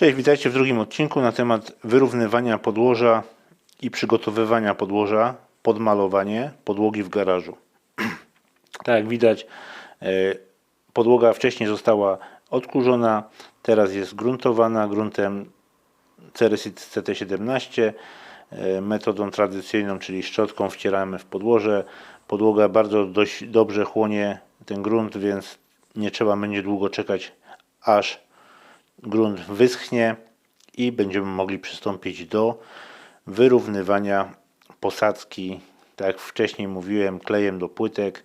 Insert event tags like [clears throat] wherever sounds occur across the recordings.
Cześć, witajcie w drugim odcinku na temat wyrównywania podłoża i przygotowywania podłoża pod malowanie podłogi w garażu. [clears throat] Tak jak widać, e, podłoga wcześniej została odkurzona, teraz jest gruntowana gruntem Ceresit CT17 e, metodą tradycyjną, czyli szczotką wcieramy w podłoże. Podłoga bardzo dość dobrze chłonie ten grunt, więc nie trzeba będzie długo czekać, aż grunt wyschnie i będziemy mogli przystąpić do wyrównywania posadzki. Tak jak wcześniej mówiłem, klejem do płytek.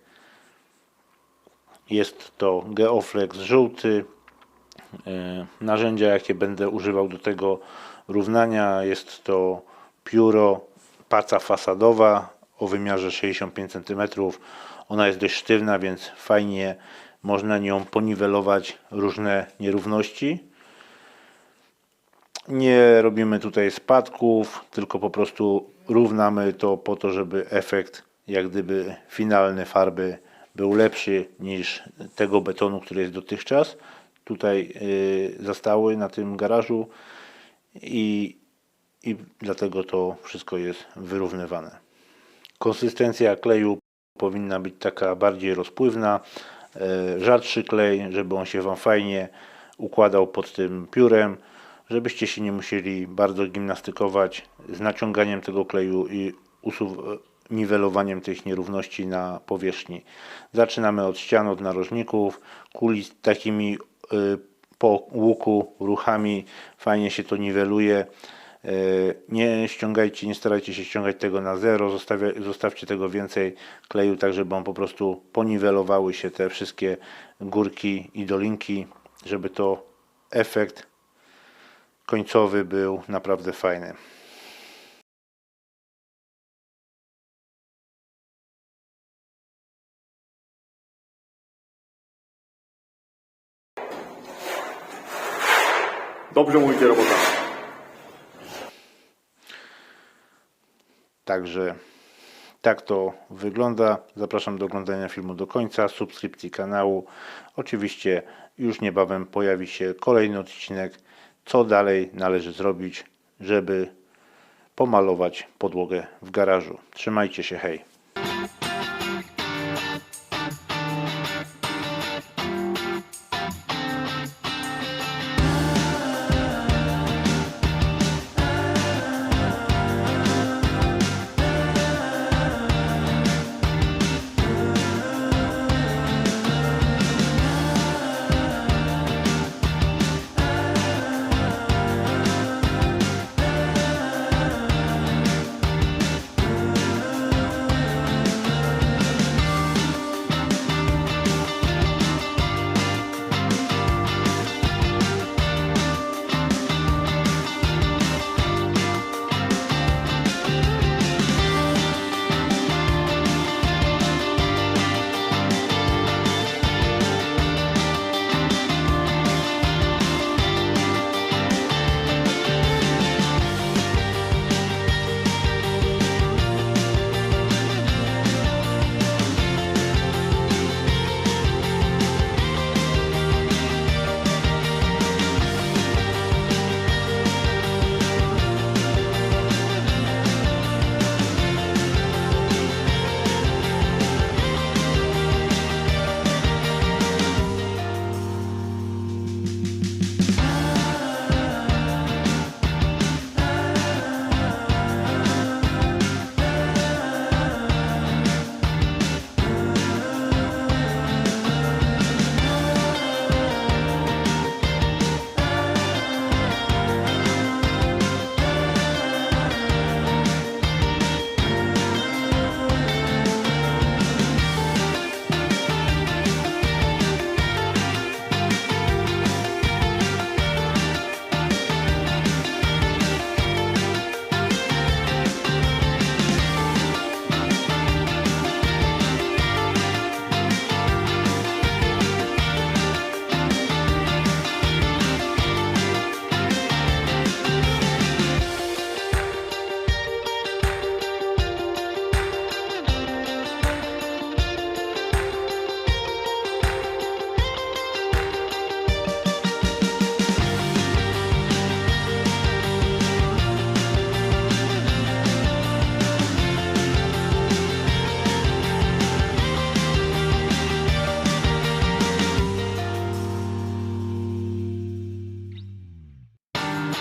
Jest to Geoflex żółty. E, Narzędzia, jakie będę używał do tego równania, jest to pióro paca fasadowa o wymiarze 65 cm. Ona jest dość sztywna, więc fajnie można nią poniwelować różne nierówności. Nie robimy tutaj spadków, tylko po prostu równamy to po to, żeby efekt jak gdyby finalny farby był lepszy niż tego betonu, który jest dotychczas tutaj yy, zastały na tym garażu i, i dlatego to wszystko jest wyrównywane. Konsystencja kleju powinna być taka bardziej rozpływna, e, rzadszy klej, żeby on się Wam fajnie układał pod tym piórem, żebyście się nie musieli bardzo gimnastykować z naciąganiem tego kleju i usuw- niwelowaniem tych nierówności na powierzchni. Zaczynamy od ścian, od narożników, kuli takimi y, po łuku ruchami, fajnie się to niweluje. E, Nie ściągajcie, nie starajcie się ściągać tego na zero, zostawia, zostawcie tego więcej kleju, tak żeby on po prostu poniwelowały się te wszystkie górki i dolinki, żeby to efekt końcowy był naprawdę fajny. Dobrze mówicie robota. Także tak to wygląda. Zapraszam do oglądania filmu do końca, subskrypcji kanału. Oczywiście już niebawem pojawi się kolejny odcinek, co dalej należy zrobić, żeby pomalować podłogę w garażu. Trzymajcie się, hej!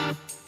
you